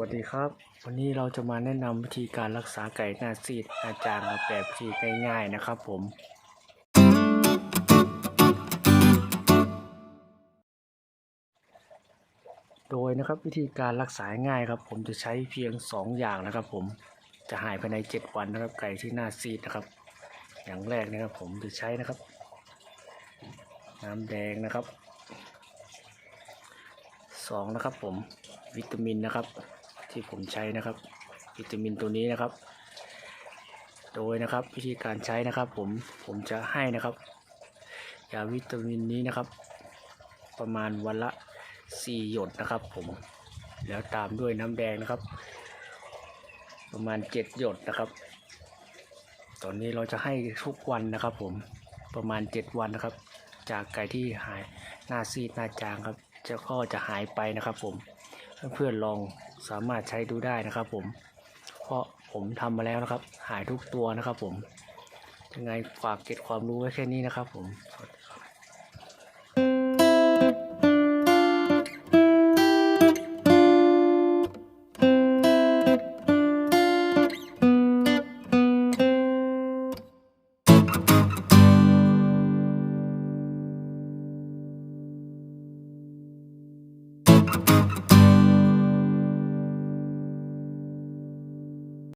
วัสดีครับ วันนี้เราจะมาแนะนำวิธีการรักษาไก่หน้าซีดหน้าจารับแบบวิธีง่ายๆนะครับผม โดยนะครับวิธีการรักษาง่ายครับ ผมจะใช้เพียง 2 อย่างนะครับผมจะหายภายใน 7 วันนะครับ ไก่ที่หน้าซีดนะครับ อย่างแรกนะครับผมจะใช้นะครับ น้ำแดงนะครับสองนะครับผมวิตามินนะครับ ที่ผมใช้นะครับวิตามินตัวนี้นะครับ โดยนะครับวิธีการใช้นะครับ ผมผมจะให้นะครับยาวิตามินนี้นะครับ ประมาณวันละ 4 หยดนะครับ ผมแล้วตามด้วยน้ำแดงนะครับ ประมาณ 7 หยดนะครับ ตอนนี้เราจะให้ทุกวันนะครับ ผมประมาณ 7 วันนะครับ จากไก่ที่หายหน้าซีดหน้าจางครับจะก็จะหายไปนะครับผม เพื่อนๆลองสามารถใช้ดูได้นะครับ ผม เพราะผมทำมาแล้วนะครับ หายทุกตัวนะครับ ผมยังไงฝากเก็บความรู้ไว้แค่นี้นะครับ ผม